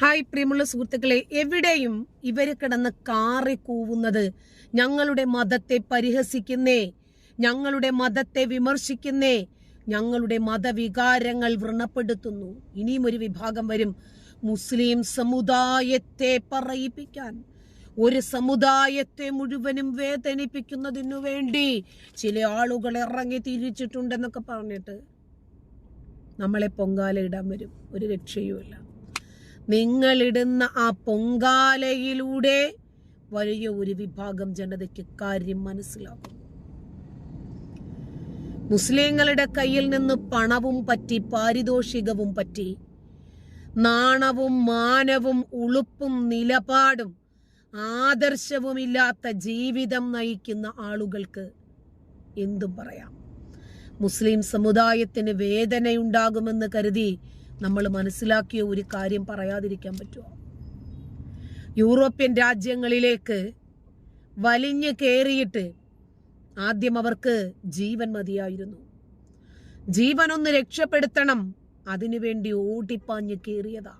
Hi പ്രിയമുള്ള സുഹൃത്തുക്കളെ എവിടെയും ഇവർ കിടന്ന് കാറി കൂവുന്നത് ഞങ്ങളുടെ മതത്തെ പരിഹസിക്കുന്നേ ഞങ്ങളുടെ മതത്തെ വിമർശിക്കുന്നേ ഞങ്ങളുടെ മതവികാരങ്ങൾ വ്രണപ്പെടുത്തുന്നു. ഇനിയും ഒരു വിഭാഗം വരും. മുസ്ലിം സമുദായത്തെ പറയിപ്പിക്കാൻ ഒരു സമുദായത്തെ മുഴുവനും വേദനിപ്പിക്കുന്നതിനു വേണ്ടി ചില ആളുകൾ ഇറങ്ങി തിരിച്ചിട്ടുണ്ടെന്നൊക്കെ പറഞ്ഞിട്ട് നമ്മളെ പൊങ്കാലയിടാൻ വരും. ഒരു രക്ഷയുമില്ല. നിങ്ങളിടുന്ന ആ പൊങ്കാലയിലൂടെ വലിയ ഒരു വിഭാഗം ജനതയ്ക്ക് കാര്യം മനസ്സിലാകും. മുസ്ലിങ്ങളുടെ കയ്യിൽ നിന്ന് പണവും പറ്റി പാരിതോഷികവും പറ്റി നാണവും മാനവും ഉളുപ്പും നിലപാടും ആദർശവുമില്ലാത്ത ജീവിതം നയിക്കുന്ന ആളുകൾക്ക് എന്തും പറയാം. മുസ്ലിം സമുദായത്തിന് വേദനയുണ്ടാകുമെന്ന് കരുതി നമ്മൾ മനസ്സിലാക്കിയ ഒരു കാര്യം പറയാതിരിക്കാൻ പറ്റുമോ? യൂറോപ്യൻ രാജ്യങ്ങളിലേക്ക് വലിഞ്ഞു കയറിയിട്ട് ആദ്യം അവർക്ക് ജീവൻ മതിയായിരുന്നു. ജീവനൊന്ന് രക്ഷപ്പെടുത്തണം അതിനുവേണ്ടി ഓടിപ്പാഞ്ഞ് കയറിയതാ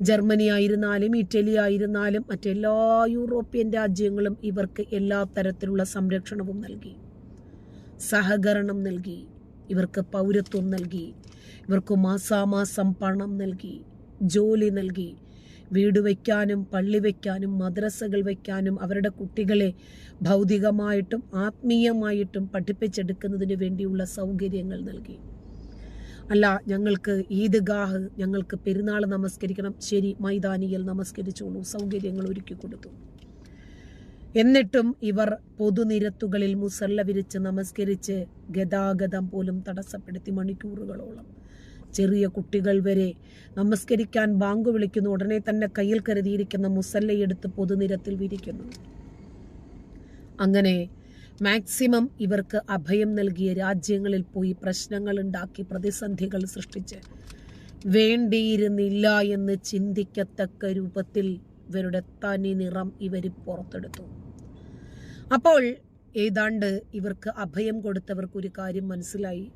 ജർമ്മനി ആയിരുന്നാലും ഇറ്റലി ആയിരുന്നാലും മറ്റെല്ലാ യൂറോപ്യൻ രാജ്യങ്ങളും ഇവർക്ക് എല്ലാ തരത്തിലുള്ള സംരക്ഷണവും നൽകി സഹകരണം നൽകി. ഇവർക്ക് പൗരത്വം നൽകി. ഇവർക്ക് മാസാമാസം പണം നൽകി ജോലി നൽകി. വീട് വയ്ക്കാനും പള്ളി വയ്ക്കാനും മദ്രസകൾ വയ്ക്കാനും അവരുടെ കുട്ടികളെ ഭൗതികമായിട്ടും ആത്മീയമായിട്ടും പഠിപ്പിച്ചെടുക്കുന്നതിന് വേണ്ടിയുള്ള സൗകര്യങ്ങൾ നൽകി. അല്ല ഞങ്ങൾക്ക് ഈദ്ഗാഹ് ഞങ്ങൾക്ക് പെരുന്നാൾ നമസ്കരിക്കണം. ശരി മൈതാനിയിൽ നമസ്കരിച്ചോളൂ. സൗകര്യങ്ങൾ ഒരുക്കി കൊടുത്തു എന്നിട്ടും ഇവർ പൊതുനിരത്തുകളിൽ മുസല്ല വിരിച്ച് നമസ്കരിച്ച് ഗതാഗതം പോലും തടസ്സപ്പെടുത്തി മണിക്കൂറുകളോളം. ചെറിയ കുട്ടികൾ വരെ നമസ്കരിക്കാൻ ബാങ്ക് വിളിക്കുന്നു. ഉടനെ തന്നെ കയ്യിൽ കരുതിയിരിക്കുന്ന മുസല്ലയെടുത്ത് പൊതുനിരത്തിൽ വിരിക്കുന്നു. അങ്ങനെ മാക്സിമം ഇവർക്ക് അഭയം നൽകിയ രാജ്യങ്ങളിൽ പോയി പ്രശ്നങ്ങൾ ഉണ്ടാക്കി പ്രതിസന്ധികൾ സൃഷ്ടിച്ച് വേണ്ടിയിരുന്നില്ല എന്ന് ചിന്തിക്കത്തക്ക രൂപത്തിൽ ഇവരുടെ തനി നിറം ഇവർ പുറത്തെടുത്തു. അപ്പോൾ ഏതാണ്ട് ഇവർക്ക് അഭയം കൊടുത്തവർക്ക് ഒരു കാര്യം മനസ്സിലായി.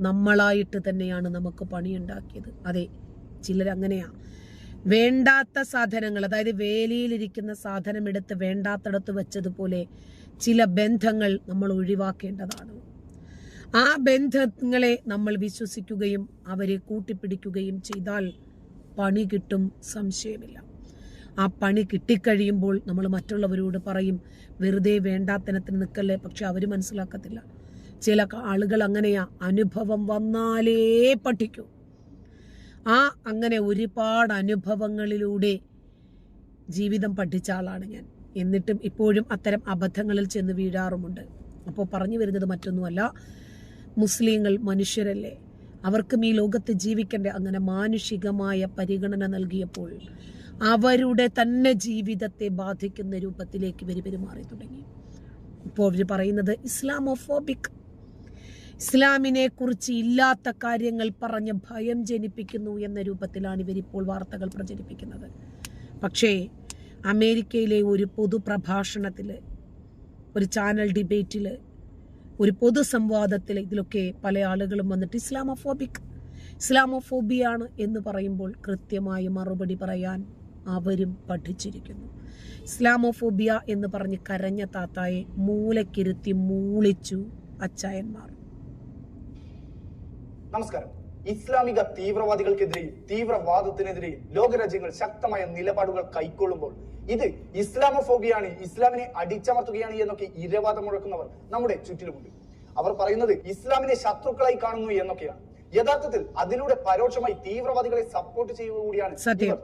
നമ്മളായിട്ട് തന്നെയാണ് നമുക്ക് പണിയുണ്ടാക്കിയത്. അതെ ചിലരങ്ങനെയാ വേണ്ടാത്ത സാധനങ്ങൾ അതായത് വേലിയിലിരിക്കുന്ന സാധനം എടുത്ത് വേണ്ടാത്തടത്ത് വെച്ചതുപോലെ ചില ബന്ധങ്ങൾ നമ്മൾ ഒഴിവാക്കേണ്ടതാണ്. ആ ബന്ധങ്ങളെ നമ്മൾ വിശ്വസിക്കുകയും അവരെ കൂട്ടിപ്പിടിക്കുകയും ചെയ്താൽ പണി കിട്ടും സംശയമില്ല. ആ പണി കിട്ടിക്കഴിയുമ്പോൾ നമ്മൾ മറ്റുള്ളവരോട് പറയും വെറുതെ വേണ്ടാത്തനത്തിന് നിൽക്കല്ലേ. പക്ഷെ അവർ മനസ്സിലാക്കത്തില്ല. ചില ആളുകൾ അങ്ങനെയാ. അനുഭവം വന്നാലേ പഠിക്കൂ. ആ അങ്ങനെ ഒരുപാട് അനുഭവങ്ങളിലൂടെ ജീവിതം പഠിച്ച ആളാണ് ഞാൻ. എന്നിട്ടും ഇപ്പോഴും അത്തരം അബദ്ധങ്ങളിൽ ചെന്ന് വീഴാറുമുണ്ട്. അപ്പോൾ പറഞ്ഞു വരുന്നത് മറ്റൊന്നുമല്ല. മുസ്ലിങ്ങൾ മനുഷ്യരല്ലേ? അവർക്കും ഈ ലോകത്ത് ജീവിക്കേണ്ട അങ്ങനെ മാനുഷികമായ പരിഗണന നൽകിയപ്പോൾ അവരുടെ തന്നെ ജീവിതത്തെ ബാധിക്കുന്ന രൂപത്തിലേക്ക് ഇവർ പെരുമാറി തുടങ്ങി. ഇപ്പോൾ അവർ പറയുന്നത് ഇസ്ലാമോഫോബിക്. ഇസ്ലാമിനെ കുറിച്ച് ഇല്ലാത്ത കാര്യങ്ങൾ പറഞ്ഞ് ഭയം ജനിപ്പിക്കുന്നു എന്ന രൂപത്തിലാണ് ഇവരിപ്പോൾ വാർത്തകൾ പ്രചരിപ്പിക്കുന്നത്. പക്ഷേ അമേരിക്കയിലെ ഒരു പൊതുപ്രഭാഷണത്തിൽ ഒരു ചാനൽ ഡിബേറ്റിൽ ഒരു പൊതുസംവാദത്തിൽ ഇതിലൊക്കെ പല ആളുകളും വന്നിട്ട് ഇസ്ലാമോഫോബിക് ഇസ്ലാമോഫോബിയാണ് എന്ന് പറയുമ്പോൾ കൃത്യമായ മറുപടി പറയാൻ അവരും പഠിച്ചിരിക്കുന്നു. ഇസ്ലാമോഫോബിയ എന്ന് പറഞ്ഞ് കരഞ്ഞ താത്തായെ മൂലക്കിരുത്തി മൂളിച്ചു അച്ചായന്മാർ. നമസ്കാരം. ഇസ്ലാമിക തീവ്രവാദികൾക്കെതിരെയും തീവ്രവാദത്തിനെതിരെയും ലോകരാജ്യങ്ങൾ ശക്തമായ നിലപാടുകൾ കൈക്കൊള്ളുമ്പോൾ ഇത് ഇസ്ലാമോഫോബിയാണ് ഇസ്ലാമിനെ അടിച്ചമർത്തുകയാണ് എന്നൊക്കെ ഇരവാദം മുഴക്കുന്നവർ നമ്മുടെ ചുറ്റിലുമുണ്ട്. അവർ പറയുന്നത് ഇസ്ലാമിനെ ശത്രുക്കളായി കാണുന്നു എന്നൊക്കെയാണ്. യഥാർത്ഥത്തിൽ അതിലൂടെ പരോക്ഷമായി തീവ്രവാദികളെ സപ്പോർട്ട് ചെയ്യുക കൂടിയാണ്.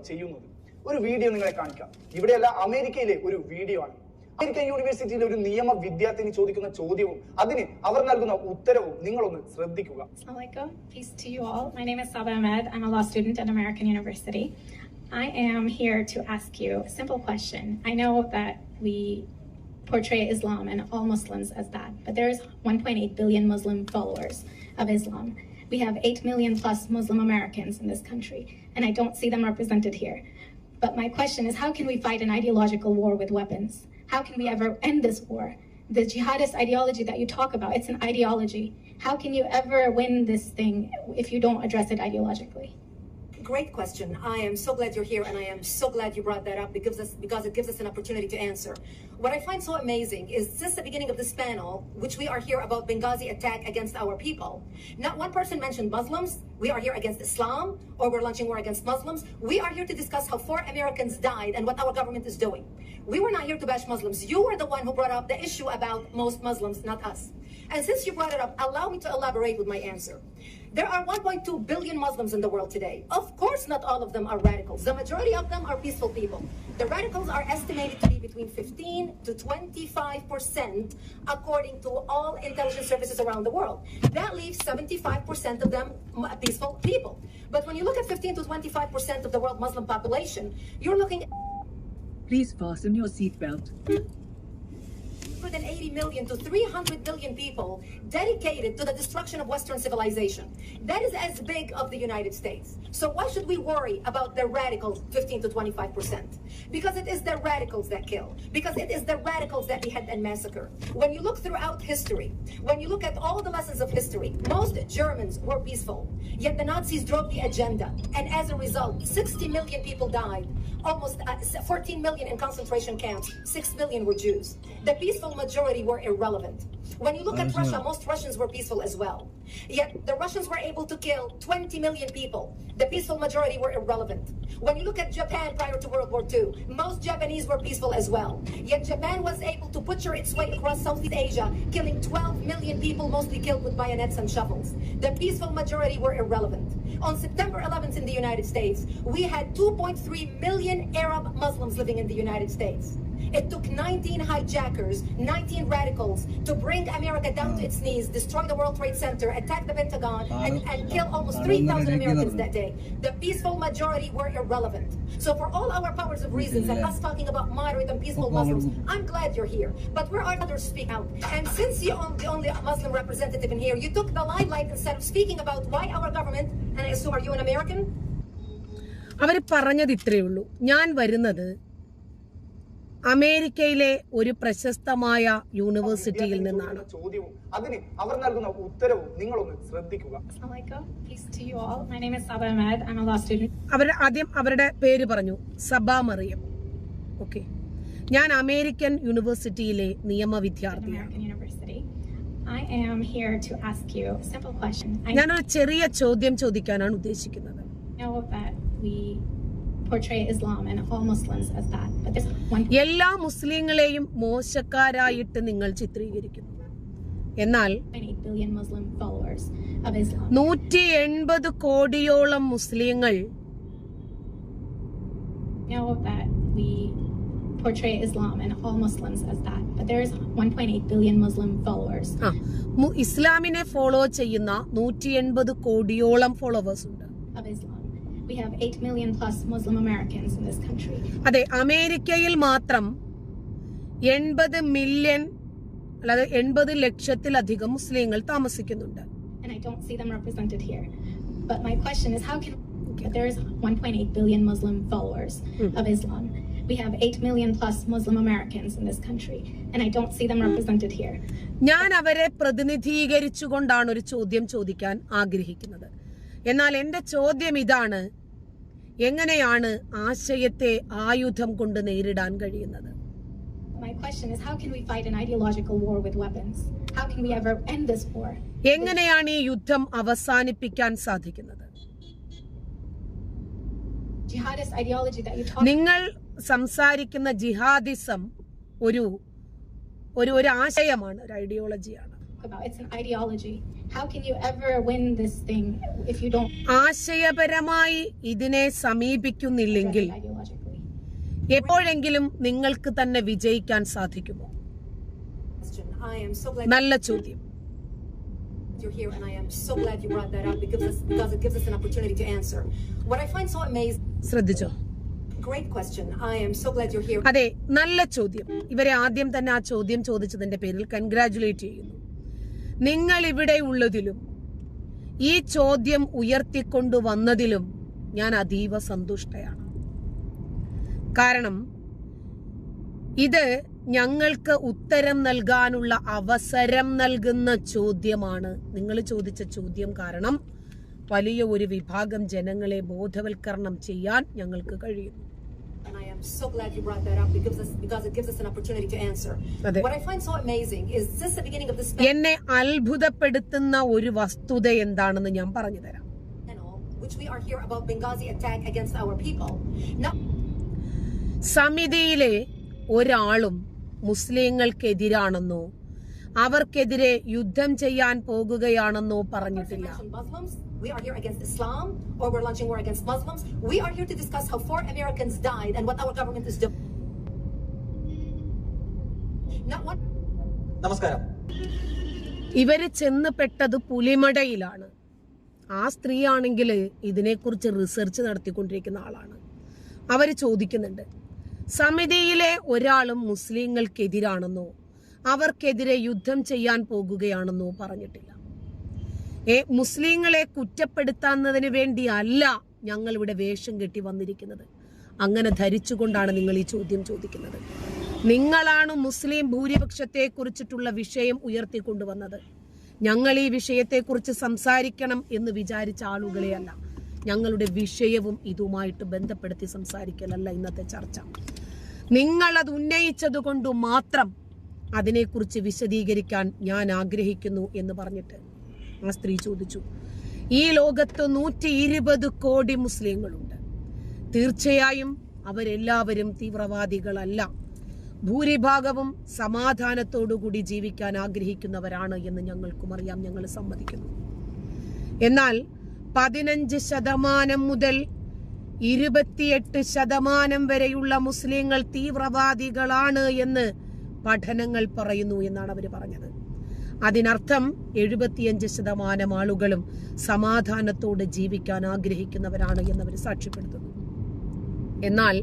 ചെയ്യുന്നത്. ഒരു വീഡിയോ നിങ്ങളെ കാണിക്കാം ഇവിടെയല്ല അമേരിക്കയിലെ ഒരു വീഡിയോ ആണ് അമേരിക്കൻ യൂണിവേഴ്സിറ്റിയിലെ ഒരു നിയമ വിദ്യാർത്ഥിനി ചോദിക്കുന്ന ചോദ്യവും അതിന് അവർ നൽകുന്ന ഉത്തരവും നിങ്ങളൊന്ന് ശ്രദ്ധിക്കുക. I'm a law student at American University. I am here to ask you a simple question. I know that we portray Islam and all Muslims as that, but there's 1.8 billion Muslim followers of Islam. We have 8 million plus Muslim Americans in this country, and I don't see them represented here. But my question is how can we fight an ideological war with weapons? How can we ever end this war? The jihadist ideology that you talk about, it's an ideology. How can you ever win this thing if you don't address it ideologically? Great question. I am so glad you're here, and I am so glad you brought that up because, us, because it gives us an opportunity to answer. What I find so amazing is since the beginning of this panel, which we are here about Benghazi attack against our people, not one person mentioned Muslims. We are here against Islam, or we're launching war against Muslims. We are here to discuss how four Americans died and what our government is doing. We were not here to bash Muslims. You were the one who brought up the issue about most Muslims, not us. And since you brought it up, allow me to elaborate with my answer. There are 1.2 billion Muslims in the world today. Of course, not all of them are radicals. The majority of them are peaceful people. The radicals are estimated to be between 15 to 25 percent, according to all intelligence services around the world. That leaves 75 percent of them peaceful people. But when you look at 15 to 25 percent of the world Muslim population, you're looking Please fasten your seatbelt. 180 million to 300 billion people dedicated to the destruction of Western civilization. That is as big of the United States. So why should we worry about the radicals 15 to 25 percent? Because it is the radicals that kill. Because it is the radicals that behead and massacre. When you look throughout history, when you look at all the lessons of history, most Germans were peaceful. Yet the Nazis drove the agenda. And as a result, 60 million people died. Almost uh, 14 million in concentration camps. 6 million were Jews. The peaceful majority were irrelevant. When you look at Russia, most Russians were peaceful as well. Yet the Russians were able to kill 20 million people. The peaceful majority were irrelevant. When you look at Japan prior to World War II, most Japanese were peaceful as well. Yet Japan was able to butcher its way across Southeast Asia, killing 12 million people, mostly killed with bayonets and shovels. The peaceful majority were irrelevant. On September 11th in the United States, we had 2.3 million Arab Muslims living in the United States. It took 19 hijackers, 19 radicals to bring America down to its knees, destroy the World Trade Center, attack the Pentagon, and, and kill almost 3,000 Americans that day. The peaceful majority were irrelevant. So for all our powers of reasons and us talking about moderate and peaceful Muslims, I'm glad you're here. But where are others speak out? And since you're the only Muslim representative in here, you took the limelight instead of speaking about why our government, and I assume are you an American? അവർ പറഞ്ഞത് ഇത്രയേ ഉള്ളൂ ഞാൻ വരുന്നത് അമേരിക്കയിലെ ഒരു പ്രശസ്തമായ യൂണിവേഴ്സിറ്റിയിൽ നിന്നാണ് ചോദ്യവും അതിന് അവർ നൽകുന്ന ഉത്തരവും നിങ്ങളൊന്ന് ശ്രദ്ധിക്കുക Assalamualaikum. Peace to you all. My name is Saba Ahmed. I'm a law student. അവർ ആദ്യം അവരുടെ പേര് പറഞ്ഞു സബാ മറിയം ഓക്കെ ഞാൻ അമേരിക്കൻ യൂണിവേഴ്സിറ്റിയിലെ നിയമ വിദ്യാർത്ഥിയാണ് American University. I am here to ask you a simple question. I ഞാനൊരു ചെറിയ ചോദ്യം ചോദിക്കാനാണ് ഉദ്ദേശിക്കുന്നത് എല്ലാ മുസ്ലിങ്ങളെയും മോശക്കാരായിട്ട് നിങ്ങൾ ചിത്രീകരിക്കുന്നു എന്നാൽ 1.8 billion Muslim followers of Islam. നൂറ്റി എൺപത് കോടിയോളം മുസ്ലിങ്ങൾ know that we portray Islam and all Muslims as that, but there is 1.8 billion Muslim followers ആ മു- ഇസ്ലാമിനെ ഫോളോ ചെയ്യുന്ന നൂറ്റി എൺപത് കോടിയോളം ഫോളോവേഴ്സ് ഉണ്ട്. We have 8 million plus Muslim Americans in this country. അതെ അമേരിക്കയിൽ മാത്രം എൺപത് മില്യൺ അല്ലാതെ എൺപത് ലക്ഷത്തിലധികം മുസ്ലിങ്ങൾ താമസിക്കുന്നുണ്ട് and I don't see them represented here. But my question is how can okay. there is 1.8 billion Muslim followers of Islam. We have 8 million plus Muslim Americans in this country, and I don't see them represented here. ഞാൻ അവരെ പ്രതിനിധീകരിച്ചുകൊണ്ടാണ് ഒരു ചോദ്യം ചോദിക്കാൻ ആഗ്രഹിക്കുന്നത് എന്നാൽ എന്റെ ചോദ്യം ഇതാണ് എങ്ങനെയാണ് ആശയത്തെ ആയുധം കൊണ്ട് നേരിടാൻ കഴിയുന്നത്? എങ്ങനെയാണ് ഈ യുദ്ധം അവസാനിപ്പിക്കാൻ സാധിക്കുന്നത്? നിങ്ങൾ സംസാരിക്കുന്ന ജിഹാദിസം ഒരു ഒരു ഒരു ആശയമാണ് ഒരു ഐഡിയോളജിയാണ് about, it's an ideology. How can you ever win this thing if you don't ആശയപരമായി ഇതിനെ സമീപിക്കുന്നില്ലെങ്കിൽ? എപ്പോഴെങ്കിലും നിങ്ങൾക്ക് തന്നെ വിജയിക്കാൻ സാധിക്കുമോ നല്ല ചോദ്യം you're here, and I am so glad you brought that up because, this, because it gives us an opportunity to answer. What I find so amazing, ശ്രദ്ധിച്ചോ great question. I am so glad you're here. അതെ നല്ല ചോദ്യം ഇവരെ ആദ്യം തന്നെ ആ ചോദ്യം ചോദിച്ചതിന്റെ പേരിൽ congratulate ചെയ്യുന്നു നിങ്ങൾ ഇവിടെ ഉള്ളതിലും ഈ ചോദ്യം ഉയർത്തിക്കൊണ്ടു വന്നതിലും ഞാൻ അതീവ സന്തുഷ്ടയാണ്. കാരണം ഇത് ഞങ്ങൾക്ക് ഉത്തരം നൽകാനുള്ള അവസരം നൽകുന്ന ചോദ്യമാണ്. നിങ്ങൾ ചോദിച്ച ചോദ്യം കാരണം വലിയ ഒരു വിഭാഗം ജനങ്ങളെ ബോധവൽക്കരണം ചെയ്യാൻ ഞങ്ങൾക്ക് കഴിയുന്നു. So glad you brought that up because, us, because it gives us an opportunity to answer. What I find so amazing is since the beginning of this എന്നെ അത്ഭുതപ്പെടുത്തുന്ന ഒരു വസ്തുത എന്താണെന്ന് ഞാൻ പറഞ്ഞു തരാം which we are here about Benghazi attack against our people, now സമിതിയിലെ ഒരാളും മുസ്ലിങ്ങൾക്കെതിരാണെന്നോ അവർക്കെതിരെ യുദ്ധം ചെയ്യാൻ പോകുകയാണെന്നോ പറഞ്ഞിട്ടില്ല we are here against Islam, or we're launching war against Muslims. We are here to discuss how four Americans died and what our government is doing. Not one. നമസ്കാരം ഇവർ ചെന്നപ്പെട്ടത് പുലിമടയിലാണ് ആ സ്ത്രീയാണെങ്കിൽ ഇതിനെക്കുറിച്ച് റിസർച്ച് നടത്തിക്കൊണ്ടിരിക്കുന്ന ആളാണ് അവർ ചോദിക്കുന്നുണ്ട് സമിതിയിലെ ഒരാളും മുസ്ലിങ്ങൾക്കെതിരാണെന്നോ അവർക്കെതിരെ യുദ്ധം ചെയ്യാൻ പോകുകയാണെന്നോ പറഞ്ഞിട്ടില്ല മുസ്ലിങ്ങളെ വേണ്ടി വേണ്ടിയല്ല ഞങ്ങൾ ഇവിടെ വേഷം കെട്ടി വന്നിരിക്കുന്നത്. അങ്ങനെ ധരിച്ചുകൊണ്ടാണ് നിങ്ങൾ ഈ ചോദ്യം ചോദിക്കുന്നത്. നിങ്ങളാണ് മുസ്ലിം ഭൂരിപക്ഷത്തെ കുറിച്ചിട്ടുള്ള വിഷയം ഉയർത്തിക്കൊണ്ടുവന്നത്. ഞങ്ങൾ ഈ വിഷയത്തെക്കുറിച്ച് സംസാരിക്കണം എന്ന് വിചാരിച്ച ആളുകളെയല്ല ഞങ്ങളുടെ വിഷയവും ഇതുമായിട്ട് ബന്ധപ്പെടുത്തി സംസാരിക്കലല്ല ഇന്നത്തെ ചർച്ച. നിങ്ങളത് ഉന്നയിച്ചത് കൊണ്ട് മാത്രം അതിനെക്കുറിച്ച് വിശദീകരിക്കാൻ ഞാൻ ആഗ്രഹിക്കുന്നു എന്ന് പറഞ്ഞിട്ട് ആ സ്ത്രീ ചോദിച്ചു. ഈ ലോകത്ത് നൂറ്റി ഇരുപത് കോടി മുസ്ലിങ്ങളുണ്ട്. തീർച്ചയായും അവരെല്ലാവരും തീവ്രവാദികളല്ല. ഭൂരിഭാഗവും സമാധാനത്തോടുകൂടി ജീവിക്കാൻ ആഗ്രഹിക്കുന്നവരാണ് എന്ന് ഞങ്ങൾക്കും അറിയാം ഞങ്ങൾ സമ്മതിക്കുന്നു. എന്നാൽ പതിനഞ്ച് ശതമാനം മുതൽ ഇരുപത്തിയെട്ട് ശതമാനം വരെയുള്ള മുസ്ലിങ്ങൾ തീവ്രവാദികളാണ് എന്ന് പഠനങ്ങൾ പറയുന്നു എന്നാണ് അവർ പറഞ്ഞത്. അതിനർത്ഥം എഴുപത്തിയഞ്ച് ശതമാനം ആളുകളും സമാധാനത്തോടെ ജീവിക്കാൻ ആഗ്രഹിക്കുന്നവരാണ് എന്നവർ സാക്ഷ്യപ്പെടുത്തുന്നു. എന്നാൽ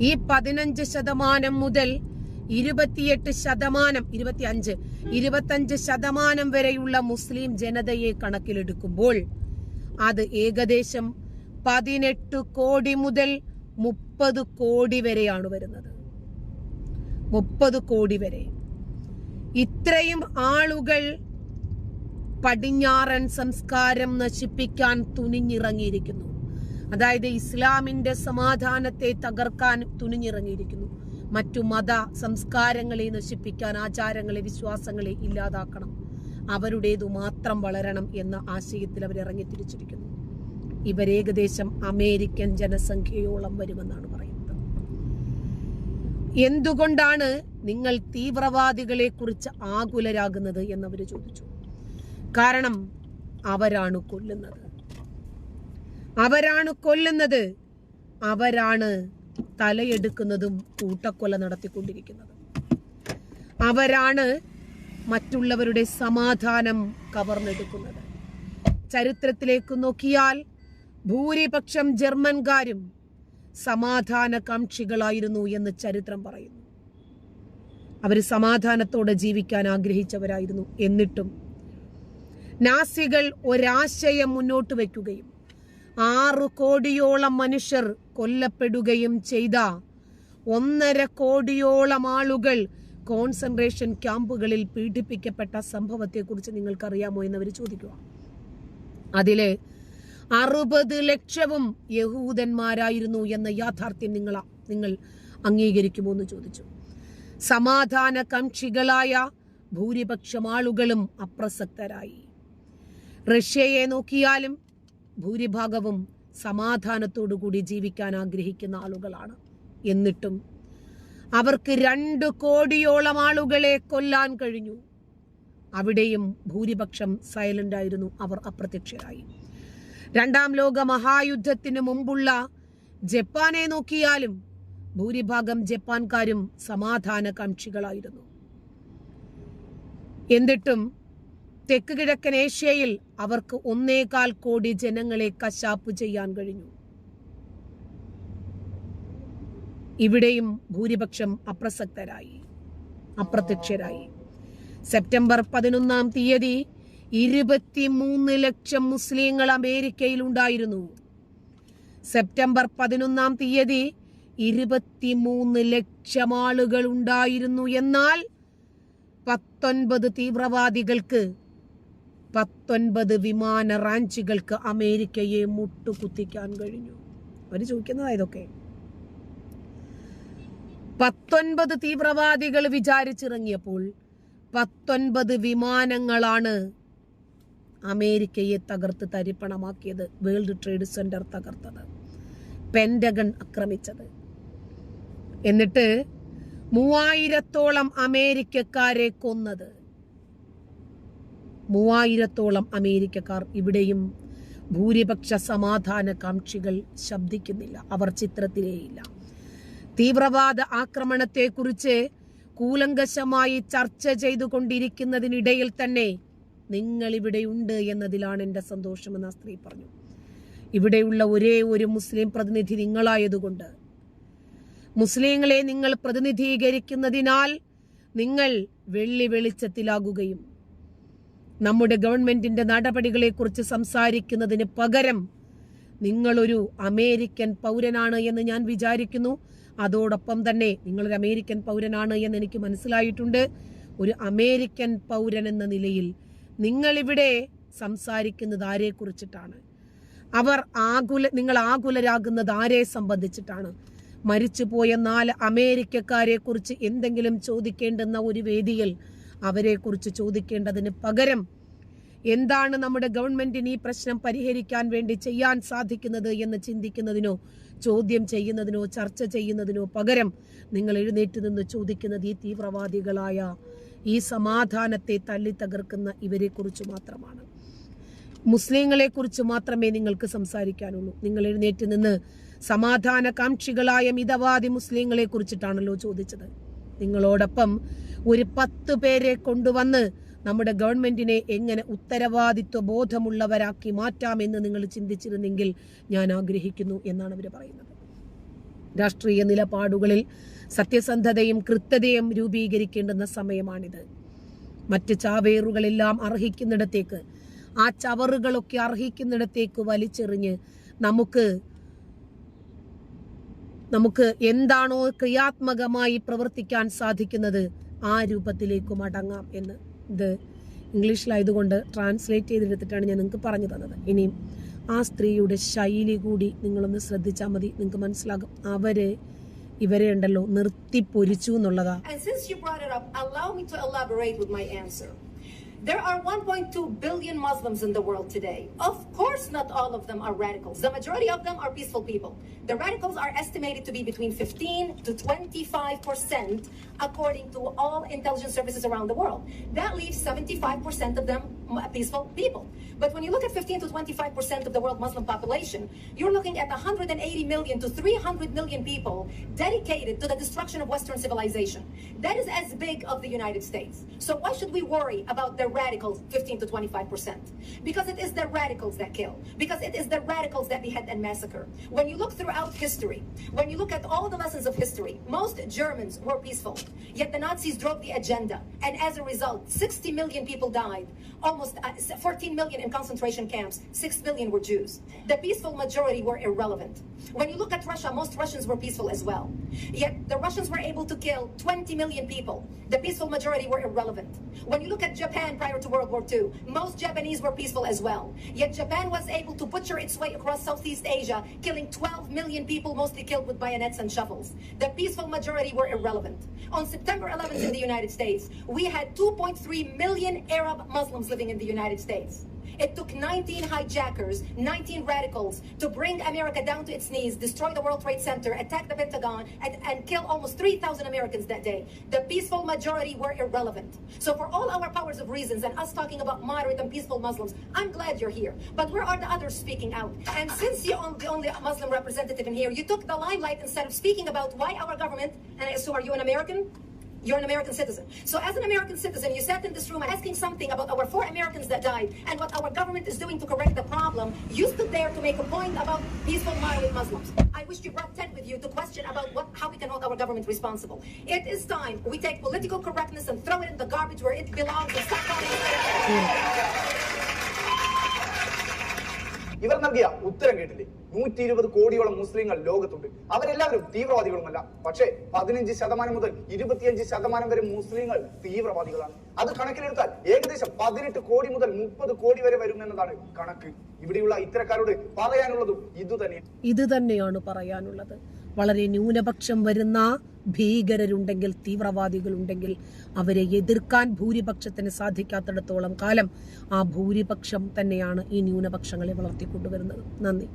ഈ പതിനഞ്ച് ശതമാനം മുതൽ ഇരുപത്തിയെട്ട് ശതമാനം ഇരുപത്തി ഇരുപത്തിയഞ്ച് ഇരുപത്തഞ്ച് ശതമാനം വരെയുള്ള മുസ്ലിം ജനതയെ കണക്കിലെടുക്കുമ്പോൾ അത് ഏകദേശം പതിനെട്ട് കോടി മുതൽ മുപ്പത് കോടി വരെയാണ് വരുന്നത്. മുപ്പത് കോടി വരെ. ഇത്രയും ആളുകൾ പടിഞ്ഞാറൻ സംസ്കാരം നശിപ്പിക്കാൻ തുനിഞ്ഞിറങ്ങിയിരിക്കുന്നു. അതായത് ഇസ്ലാമിന്റെ സമാധാനത്തെ തകർക്കാൻ തുനിഞ്ഞിറങ്ങിയിരിക്കുന്നു. മറ്റു മത സംസ്കാരങ്ങളെ നശിപ്പിക്കാൻ ആചാരങ്ങളെ വിശ്വാസങ്ങളെ ഇല്ലാതാക്കണം. അവരുടേതു മാത്രം വളരണം എന്ന ആശയത്തിൽ അവരിറങ്ങി തിരിച്ചിരിക്കുന്നു ഇവരേകദേശം അമേരിക്കൻ ജനസംഖ്യയോളം വരുമെന്നാണ്. എന്തുകൊണ്ടാണ് നിങ്ങൾ തീവ്രവാദികളെ കുറിച്ച് ആകുലരാകുന്നത് എന്നവർ ചോദിച്ചു. കാരണം അവരാണ് കൊല്ലുന്നത്. അവരാണ് കൊല്ലുന്നത്. അവരാണ് തലയെടുക്കുന്നതും കൂട്ടക്കൊല നടത്തിക്കൊണ്ടിരിക്കുന്നതും. അവരാണ് മറ്റുള്ളവരുടെ സമാധാനം കവർന്നെടുക്കുന്നത്. ചരിത്രത്തിലേക്ക് നോക്കിയാൽ ഭൂരിപക്ഷം ജർമ്മൻകാരും സമാധാനകാംക്ഷികളായിരുന്നു എന്ന് ചരിത്രം പറയുന്നു. അവർ സമാധാനത്തോടെ ജീവിക്കാൻ ആഗ്രഹിച്ചവരായിരുന്നു. എന്നിട്ടും നാസികൾ ഒരാശയം മുന്നോട്ട് വയ്ക്കുകയും ആറു കോടിയോളം മനുഷ്യർ കൊല്ലപ്പെടുകയും ചെയ്ത ഒന്നര കോടിയോളം ആളുകൾ കോൺസെൻട്രേഷൻ ക്യാമ്പുകളിൽ പീഡിപ്പിക്കപ്പെട്ട സംഭവത്തെക്കുറിച്ച് നിങ്ങൾക്കറിയാമോ എന്നവർ ചോദിക്കുക. അതിലെ അറുപത് ലക്ഷവും യഹൂദന്മാരായിരുന്നു എന്ന യാഥാർത്ഥ്യം നിങ്ങൾ നിങ്ങൾ അംഗീകരിക്കുമോ എന്ന് ചോദിച്ചു. സമാധാന കക്ഷികളായ ഭൂരിപക്ഷം ആളുകളും അപ്രസക്തരായി. റഷ്യയെ നോക്കിയാലും ഭൂരിഭാഗവും സമാധാനത്തോടുകൂടി ജീവിക്കാൻ ആഗ്രഹിക്കുന്ന ആളുകളാണ്. എന്നിട്ടും അവർക്ക് രണ്ട് കോടിയോളം ആളുകളെ കൊല്ലാൻ കഴിഞ്ഞു. അവിടെയും ഭൂരിപക്ഷം സൈലന്റ് ആയിരുന്നു അവർ അപ്രത്യക്ഷരായി. രണ്ടാം ലോക മഹായുദ്ധത്തിന് മുമ്പുള്ള ജപ്പാനെ നോക്കിയാലും ഭൂരിഭാഗം ജപ്പാൻകാരും സമാധാന സമാധാനകാംക്ഷികളായിരുന്നു എന്നിട്ടും തെക്ക് കിഴക്കൻ ഏഷ്യയിൽ അവർക്ക് ഒന്നേകാൽ കോടി ജനങ്ങളെ കശാപ്പ് ചെയ്യാൻ കഴിഞ്ഞു. ഇവിടെയും ഭൂരിപക്ഷം അപ്രസക്തരായി അപ്രത്യക്ഷരായി. സെപ്റ്റംബർ പതിനൊന്നാം തീയതി ഇരുപത്തിമൂന്ന് ലക്ഷം മുസ്ലിങ്ങൾ അമേരിക്കയിൽ ഉണ്ടായിരുന്നു സെപ്റ്റംബർ പതിനൊന്നാം തീയതി ഇരുപത്തിമൂന്ന് ലക്ഷം ആളുകൾ ഉണ്ടായിരുന്നു. എന്നാൽ പത്തൊൻപത് തീവ്രവാദികൾക്ക് പത്തൊൻപത് വിമാന റാഞ്ചുകൾക്ക് അമേരിക്കയെ മുട്ടുകുത്തിക്കാൻ കഴിഞ്ഞു. അവർ ചോദിക്കുന്നതാ ഇതൊക്കെ. പത്തൊൻപത് തീവ്രവാദികൾ വിചാരിച്ചിറങ്ങിയപ്പോൾ പത്തൊൻപത് വിമാനങ്ങളാണ് അമേരിക്കയെ തകർത്ത് തരിപ്പണമാക്കിയത് വേൾഡ് ട്രേഡ് സെന്റർ തകർത്തത്. പെൻഡഗൺ ആക്രമിച്ചത്. എന്നിട്ട് മൂവായിരത്തോളം അമേരിക്കക്കാരെ കൊന്നത്. മൂവായിരത്തോളം അമേരിക്കക്കാർ ഇവിടെയും ഭൂരിപക്ഷ സമാധാന കാക്ഷികൾ ശബ്ദിക്കുന്നില്ല. അവർ ചിത്രത്തിലേയില്ല. തീവ്രവാദ ആക്രമണത്തെക്കുറിച്ച് കൂലങ്കശമായി ചർച്ച ചെയ്തുകൊണ്ടിരിക്കുന്നതിനിടയിൽ തന്നെ നിങ്ങൾ ഇവിടെയുണ്ട് എന്നതിലാണ് എന്റെ സന്തോഷമെന്ന് ആ സ്ത്രീ പറഞ്ഞു. ഇവിടെയുള്ള ഒരേ ഒരു മുസ്ലിം പ്രതിനിധി നിങ്ങളായതുകൊണ്ട് മുസ്ലിങ്ങളെ നിങ്ങൾ പ്രതിനിധീകരിക്കുന്നതിനാൽ നിങ്ങൾ വെള്ളി വെളിച്ചത്തിലാകുകയും നമ്മുടെ ഗവൺമെന്റിന്റെ നടപടികളെക്കുറിച്ച് സംസാരിക്കുന്നതിന് പകരം നിങ്ങളൊരു അമേരിക്കൻ പൗരനാണ് എന്ന് ഞാൻ വിചാരിക്കുന്നു. അതോടൊപ്പം തന്നെ നിങ്ങളൊരു അമേരിക്കൻ പൗരനാണ് എന്ന് എനിക്ക് മനസ്സിലായിട്ടുണ്ട്. ഒരു അമേരിക്കൻ പൗരൻ എന്ന നിലയിൽ നിങ്ങളിവിടെ സംസാരിക്കുന്നത് ആരെക്കുറിച്ചിട്ടാണ് അവർ ആകുല നിങ്ങൾ ആകുലരാകുന്നത് ആരെ സംബന്ധിച്ചിട്ടാണ്? മരിച്ചുപോയ നാല് അമേരിക്കക്കാരെ കുറിച്ച് എന്തെങ്കിലും ചോദിക്കേണ്ടുന്ന ഒരു വേദിയിൽ അവരെക്കുറിച്ച് ചോദിക്കേണ്ടതിന് പകരം എന്താണ് നമ്മുടെ ഗവൺമെന്റിന് ഈ പ്രശ്നം പരിഹരിക്കാൻ വേണ്ടി ചെയ്യാൻ സാധിക്കുന്നത് എന്ന് ചിന്തിക്കുന്നതിനോ ചോദ്യം ചെയ്യുന്നതിനോ ചർച്ച ചെയ്യുന്നതിനോ പകരം നിങ്ങൾ എഴുന്നേറ്റ് നിന്ന് ചോദിക്കുന്നത് ഈ തീവ്രവാദികളായ ഈ സമാധാനത്തെ തല്ലി തകർക്കുന്ന ഇവരെ കുറിച്ച് മാത്രമാണ്. മുസ്ലിങ്ങളെ കുറിച്ച് മാത്രമേ നിങ്ങൾക്ക് സംസാരിക്കാനുള്ളൂ. നിങ്ങൾ എഴുന്നേറ്റ് നിന്ന് സമാധാനകാംക്ഷികളായ മിതവാദി മുസ്ലിങ്ങളെ കുറിച്ചിട്ടാണല്ലോ ചോദിച്ചത്. നിങ്ങളോടൊപ്പം ഒരു പത്ത് പേരെ കൊണ്ടുവന്ന് നമ്മുടെ ഗവൺമെന്റിനെ എങ്ങനെ ഉത്തരവാദിത്വ ബോധമുള്ളവരാക്കി മാറ്റാമെന്ന് നിങ്ങൾ ചിന്തിച്ചിരുന്നെങ്കിൽ ഞാൻ ആഗ്രഹിക്കുന്നു എന്നാണ് അവർ പറയുന്നത്. രാഷ്ട്രീയ നിലപാടുകളിൽ സത്യസന്ധതയും കൃത്യതയും രൂപീകരിക്കേണ്ടുന്ന സമയമാണിത്. മറ്റ് ചാവേറുകളെല്ലാം അർഹിക്കുന്നിടത്തേക്ക് ആ ചവറുകളൊക്കെ അർഹിക്കുന്നിടത്തേക്ക് വലിച്ചെറിഞ്ഞ് നമുക്ക് നമുക്ക് എന്താണോ ക്രിയാത്മകമായി പ്രവർത്തിക്കാൻ സാധിക്കുന്നത് ആ രൂപത്തിലേക്ക് മടങ്ങാം എന്ന് ഇത് ഇംഗ്ലീഷിലായതുകൊണ്ട് ട്രാൻസ്ലേറ്റ് ചെയ്തെടുത്തിട്ടാണ് ഞാൻ നിങ്ങൾക്ക് പറഞ്ഞു തന്നത്. ഇനിയും ആ സ്ത്രീയുടെ ശൈലി കൂടി നിങ്ങളൊന്ന് ശ്രദ്ധിച്ചാൽ മതി. നിങ്ങൾക്ക് മനസ്സിലാകും. അവർ ഇവരെ ഉണ്ടല്ലോ നിർത്തി പൊരിച്ചു എന്നുള്ളതാ. There are 1.2 billion Muslims in the world today. Of course, not all of them are radicals. The majority of them are peaceful people. The radicals are estimated to be between 15 to 25% according to all intelligence services around the world. That leaves 75% of them peaceful people. But when you look at 15 to 25 percent of the world Muslim population, you're looking at 180 million to 300 million people dedicated to the destruction of Western civilization. That is as big of the United States. So why should we worry about the radicals 15 to 25 percent? Because it is the radicals that kill. Because it is the radicals that behead and massacre. When you look throughout history, when you look at all the lessons of history, most Germans were peaceful. Yet the Nazis drove the agenda. And as a result, 60 million people died. Almost uh, 14 million in concentration camps. 6 million were Jews. The peaceful majority were irrelevant. When you look at Russia, most Russians were peaceful as well. Yet the Russians were able to kill 20 million people. The peaceful majority were irrelevant. When you look at Japan prior to World War II, most Japanese were peaceful as well. Yet Japan was able to butcher its way across Southeast Asia, killing 12 million people, mostly killed with bayonets and shovels. The peaceful majority were irrelevant. On September 11th in the United States, we had 2.3 million Arab Muslims living in the United States. It took 19 hijackers, 19 radicals to bring America down to its knees, destroy the World Trade Center, attack the Pentagon, and, and kill almost 3,000 Americans that day. The peaceful majority were irrelevant. So, for all our powers of reasons and us talking about moderate and peaceful Muslims, I'm glad you're here. But where are the others speaking out? And since you're the only Muslim representative in here, you took the limelight instead of speaking about why our government, and so are you an American? You're an American citizen. So as an American citizen, you sat in this room asking something about our four Americans that died and what our government is doing to correct the problem. You stood there to make a point about peaceful moderate Muslims. I wish you brought 10 with you to question about what, how we can hold our government responsible. It is time we take political correctness and throw it in the garbage where it belongs and stop calling ഇവർ നൽകിയ ഉത്തരം കേട്ടില്ലേ നൂറ്റി ഇരുപത് കോടിയോളം മുസ്ലിങ്ങൾ ലോകത്തുണ്ട്. അവരെല്ലാവരും തീവ്രവാദികളുമല്ല. പക്ഷേ പതിനഞ്ച് ശതമാനം മുതൽ ഇരുപത്തിയഞ്ച് ശതമാനം വരെ മുസ്ലിങ്ങൾ തീവ്രവാദികളാണ്. അത് കണക്കിലെടുത്താൽ ഏകദേശം പതിനെട്ട് കോടി മുതൽ മുപ്പത് കോടി വരെ വരും എന്നതാണ് കണക്ക്. ഇവിടെയുള്ള ഇത്തരക്കാരോട് പറയാനുള്ളതും ഇതുതന്നെയാണ് ഇത് തന്നെയാണ് പറയാനുള്ളത്. വളരെ ന്യൂനപക്ഷം വരുന്ന ഭീകരരുണ്ടെങ്കിൽ തീവ്രവാദികളുണ്ടെങ്കിൽ അവരെ എതിർക്കാൻ ഭൂരിപക്ഷത്തിന് സാധിക്കാത്തിടത്തോളം കാലം ആ ഭൂരിപക്ഷം തന്നെയാണ് ഈ ന്യൂനപക്ഷങ്ങളെ വളർത്തിക്കൊണ്ടുവരുന്നത്. നന്ദി.